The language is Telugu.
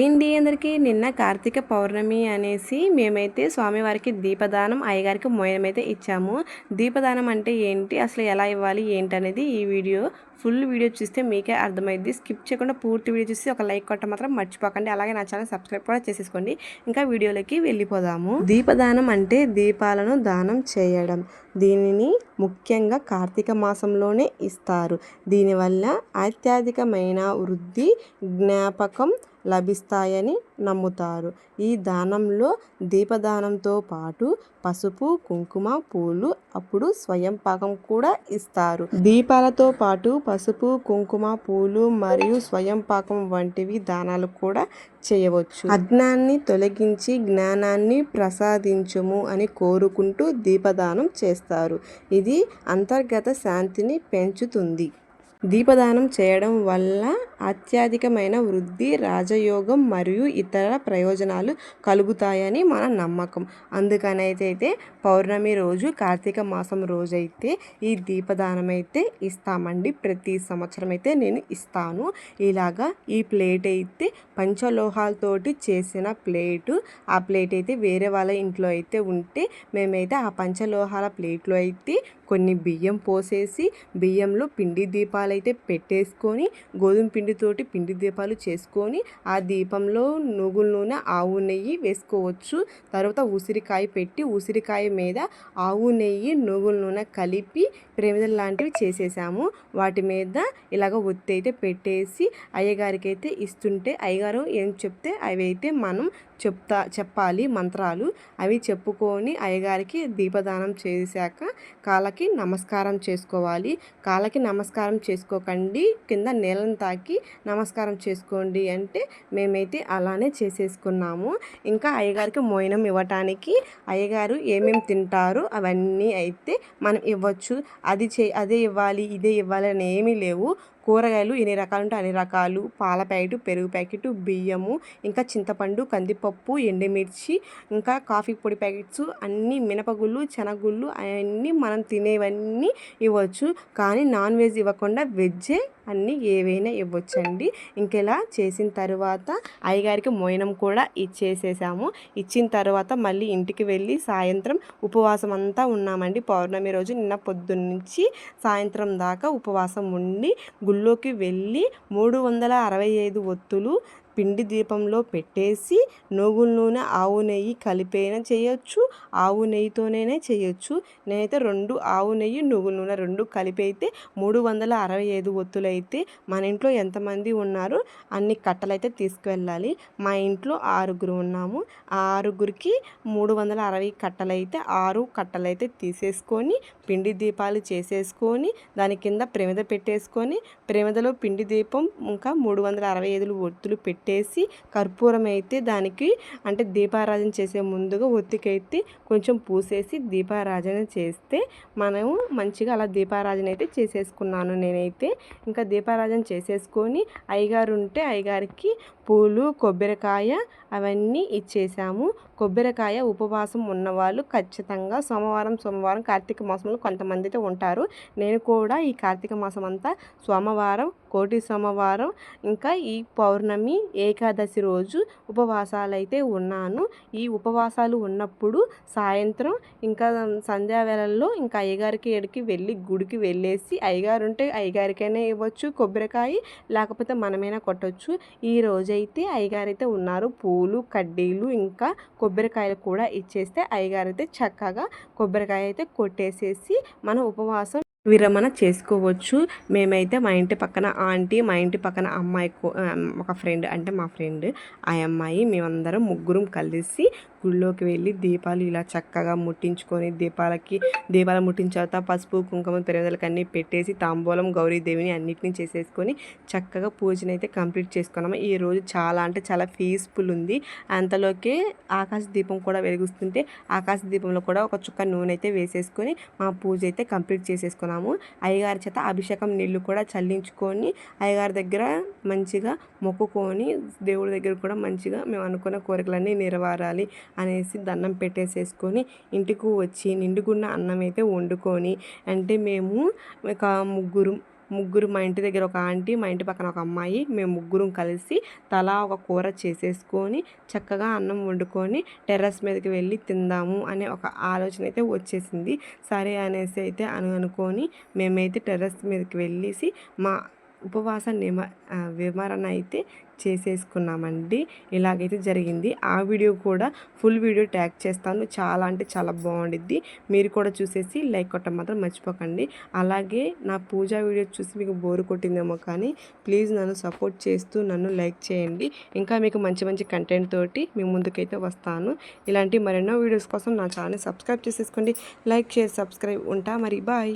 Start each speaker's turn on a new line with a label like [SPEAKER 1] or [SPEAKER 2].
[SPEAKER 1] ఏంటి అందరికీ? నిన్న కార్తీక పౌర్ణమి అనేసి మేమైతే స్వామివారికి దీపదానం అయ్యగారికి మోయనం అయితే ఇచ్చాము. దీపదానం అంటే ఏంటి? అసలు ఎలా ఇవ్వాలి? ఏంటి అనేది ఈ వీడియో ఫుల్ వీడియో చూస్తే మీకే అర్థమైంది స్కిప్ చేయకుండా పూర్తి వీడియో చూసి ఒక లైక్ కొట్ట మాత్రం మర్చిపోకండి. అలాగే నా ఛానల్ సబ్స్క్రైబ్ కూడా చేసేసుకోండి. ఇంకా వీడియోలోకి వెళ్ళిపోదాము. దీపదానం అంటే దీపాలను దానం చేయడం. దీనిని ముఖ్యంగా కార్తీక మాసంలోనే ఇస్తారు. దీనివల్ల అత్యధికమైన వృద్ధి జ్ఞాపకం లభిస్తాయని నమ్ముతారు. ఈ దానంలో దీపదానంతో పాటు పసుపు కుంకుమ పూలు అప్పుడు స్వయం పాకం కూడా ఇస్తారు. దీపాలతో పాటు పసుపు కుంకుమ పూలు మరియు స్వయం పాకం వంటివి దానాలు కూడా చేయవచ్చు. అజ్ఞాన్ని తొలగించి జ్ఞానాన్ని ప్రసాదించుము అని కోరుకుంటూ దీపదానం చేస్తారు. ఇది అంతర్గత శాంతిని పెంచుతుంది. దీపదానం చేయడం వల్ల అత్యధికమైన వృద్ధి రాజయోగం మరియు ఇతర ప్రయోజనాలు కలుగుతాయని మన నమ్మకం. అందుకనైతే అయితే పౌర్ణమి రోజు కార్తీక మాసం రోజైతే ఈ దీపదానం అయితే ఇస్తామండి. ప్రతి సంవత్సరం అయితే నేను ఇస్తాను. ఇలాగా ఈ ప్లేట్ అయితే పంచలోహాలతోటి చేసిన ప్లేటు. ఆ ప్లేట్ అయితే వేరే వాళ్ళ ఇంట్లో అయితే ఉంటే మేమైతే ఆ పంచలోహాల ప్లేట్లో అయితే కొన్ని బియ్యం పోసేసి బియ్యంలో పిండి దీపాలు అయితే పెట్టేసుకొని గోధుమ పిండి పిండితోటి పిండి దీపాలు చేసుకొని ఆ దీపంలో నువ్వుల నూనె ఆవు నెయ్యి వేసుకోవచ్చు. తర్వాత ఉసిరికాయ పెట్టి ఉసిరికాయ మీద ఆవు నెయ్యి నువ్వుల నూనె కలిపి ప్రేమిదలు లాంటివి చేసేసాము. వాటి మీద ఇలాగ ఒత్తి అయితే పెట్టేసి అయ్యగారికి అయితే ఇస్తుంటే అయ్యగారు ఏం చెప్తే అవి అయితే మనం చెప్తా చెప్పాలి మంత్రాలు. అవి చెప్పుకొని అయ్యగారికి దీపదానం చేశాక కాళ్ళకి నమస్కారం చేసుకోవాలి. కాళ్ళకి నమస్కారం చేసుకోకండి. కింద నేలను తాకి నమస్కారం చేసుకోండి అంటే మేమైతే అలానే చేసేసుకున్నాము. ఇంకా అయ్యగారికి మోయినం ఇవ్వటానికి అయ్యగారు ఏమేమి తింటారు అవన్నీ అయితే మనం ఇవ్వచ్చు. అది చే అదే ఇవ్వాలి ఇదే ఇవ్వాలి అని ఏమీ లేవు. కూరగాయలు ఎన్ని రకాలు ఉంటే అన్ని రకాలు. పాల ప్యాకెట్ పెరుగు ప్యాకెట్ బియ్యము ఇంకా చింతపండు కందిపప్పు ఎండుమిర్చి ఇంకా కాఫీ పొడి ప్యాకెట్స్ అన్ని మినపగుళ్ళు శనగుళ్ళు అవన్నీ మనం తినేవన్నీ ఇవ్వచ్చు. కానీ నాన్ వెజ్ ఇవ్వకుండా వెజ్జే అన్నీ ఏవైనా ఇవ్వచ్చండి. ఇంకెలా చేసిన తర్వాత అయ్యగారికి మోయనం కూడా ఇచ్చేసేసాము. ఇచ్చిన తర్వాత మళ్ళీ ఇంటికి వెళ్ళి సాయంత్రం ఉపవాసం అంతా ఉన్నామండి. పౌర్ణమి రోజు నిన్న పొద్దున్నుంచి సాయంత్రం దాకా ఉపవాసం ఉండి గుళ్ళోకి వెళ్ళి మూడు వందల అరవై ఐదు ఒత్తులు పిండి దీపంలో పెట్టేసి నువ్వుల నూనె ఆవు నెయ్యి కలిపైనా చేయొచ్చు? ఆవు నెయ్యితోనే చేయొచ్చు. నేనైతే రెండు ఆవు నెయ్యి నువ్వుల నూనె రెండు కలిపి అయితే మూడు వందల అరవై ఐదు ఒత్తులు అయితే మన ఇంట్లో ఎంతమంది ఉన్నారో అన్ని కట్టలు అయితే తీసుకువెళ్ళాలి. మా ఇంట్లో ఆరుగురు ఉన్నాము. ఆ ఆరుగురికి మూడు వందల అరవై కట్టలు అయితే ఆరు కట్టలు అయితే తీసేసుకొని పిండి దీపాలు చేసేసుకొని దాని కింద ప్రమిద పెట్టేసుకొని ప్రమిదలో పిండి దీపం ఇంకా మూడు వందల అరవై ఐదులు ఒత్తులు పెట్టి పెట్టేసి కర్పూరం అయితే దానికి అంటే దీపారాధన చేసే ముందుగా ఒత్తికైతే కొంచెం పూసేసి దీపారాధన చేస్తే మనము మంచిగా అలా దీపారాధన అయితే చేసేసుకున్నాను నేనైతే. ఇంకా దీపారాధన చేసేసుకొని అయ్యగారు ఉంటే అయ్యగారికి పూలు కొబ్బరికాయ అవన్నీ ఇచ్చేసాము. కొబ్బరికాయ ఉపవాసం ఉన్నవాళ్ళు ఖచ్చితంగా సోమవారం సోమవారం కార్తీక మాసంలో కొంతమంది అయితే ఉంటారు. నేను కూడా ఈ కార్తీక మాసం అంతా సోమవారం కోటి సోమవారం ఇంకా ఈ పౌర్ణమి ఏకాదశి రోజు ఉపవాసాలు అయితే ఉన్నాను. ఈ ఉపవాసాలు ఉన్నప్పుడు సాయంత్రం ఇంకా సంధ్యావేళల్లో ఇంకా అయ్యగారికి ఏడికి వెళ్ళి గుడికి వెళ్ళేసి అయ్యగారు ఉంటే అయ్యగారికైనా ఇవ్వచ్చు కొబ్బరికాయ లేకపోతే మనమైనా కొట్టవచ్చు ఈ రోజు అయితే అయ్యగారైతే ఉన్నారు. పూలు కడ్డీలు ఇంకా కొబ్బరికాయలు కూడా ఇచ్చేస్తే అయ్యగారు అయితే చక్కగా కొబ్బరికాయ అయితే కొట్టేసేసి మన ఉపవాసం విరమణ చేసుకోవచ్చు. మేమైతే మా ఇంటి పక్కన ఆంటీ మా ఇంటి పక్కన అమ్మాయి ఒక ఫ్రెండ్ అంటే మా ఫ్రెండ్ ఆ అమ్మాయి మేమందరం ముగ్గురం కలిసి గుళ్ళోకి వెళ్ళి దీపాలు ఇలా చక్కగా ముట్టించుకొని దీపాలకి దీపాలు ముట్టించిన తర్వాత పసుపు కుంకుమ పెరుగుదలకి అన్నీ పెట్టేసి తాంబూలం గౌరీదేవిని అన్నిటినీ చేసేసుకొని చక్కగా పూజను అయితే కంప్లీట్ చేసుకున్నాము. ఈ రోజు చాలా అంటే చాలా పీస్ఫుల్ ఉంది. అంతలోకే ఆకాశ దీపం కూడా వెలుగుస్తుంటే ఆకాశ దీపంలో కూడా ఒక చుక్క నూనె అయితే వేసేసుకొని మా పూజ అయితే కంప్లీట్ చేసేసుకున్నాము. చేసుకున్నాము అయ్యగారి చేత అభిషేకం నీళ్ళు కూడా చల్లించుకొని అయ్యగారి దగ్గర మంచిగా మొక్కుకొని దేవుడి దగ్గర కూడా మంచిగా మేము అనుకున్న కోరికలన్నీ నెరవేరాలి అనేసి దండం పెట్టేసేసుకొని ఇంటికి వచ్చి నిండుకున్న అన్నం అయితే వండుకొని అంటే మేము ఒక ముగ్గురు ముగ్గురు మా ఇంటి దగ్గర ఒక ఆంటీ మా ఇంటి పక్కన ఒక అమ్మాయి మేము ముగ్గురం కలిసి తలా ఒక కూర చేసేసుకొని చక్కగా అన్నం వండుకొని టెర్రస్ మీదకి వెళ్ళి తిందాము అనే ఒక ఆలోచన అయితే వచ్చేసింది. సరే అనేసి అయితే అని అనుకొని మేమైతే టెర్రస్ మీదకి వెళ్ళేసి మా ఉపవాస నిమ విమరణ వివరణ అయితే చేసేసుకున్నామండి. ఇలాగైతే జరిగింది. ఆ వీడియో కూడా ఫుల్ వీడియో ట్యాగ్ చేస్తాను. చాలా అంటే చాలా బాగుండిద్ది. మీరు కూడా చూసేసి లైక్ కొట్టడం మాత్రం మర్చిపోకండి. అలాగే నా పూజా వీడియో చూసి మీకు బోరు కొట్టిందేమో కానీ ప్లీజ్ నన్ను సపోర్ట్ చేస్తూ నన్ను లైక్ చేయండి. ఇంకా మీకు మంచి మంచి కంటెంట్ తోటి మీ ముందుకైతే వస్తాను. ఇలాంటి మరెన్నో వీడియోస్ కోసం నా ఛానల్ సబ్స్క్రైబ్ చేసేసుకోండి. లైక్ షేర్ సబ్స్క్రైబ్ ఉంటా మరి. బాయ్.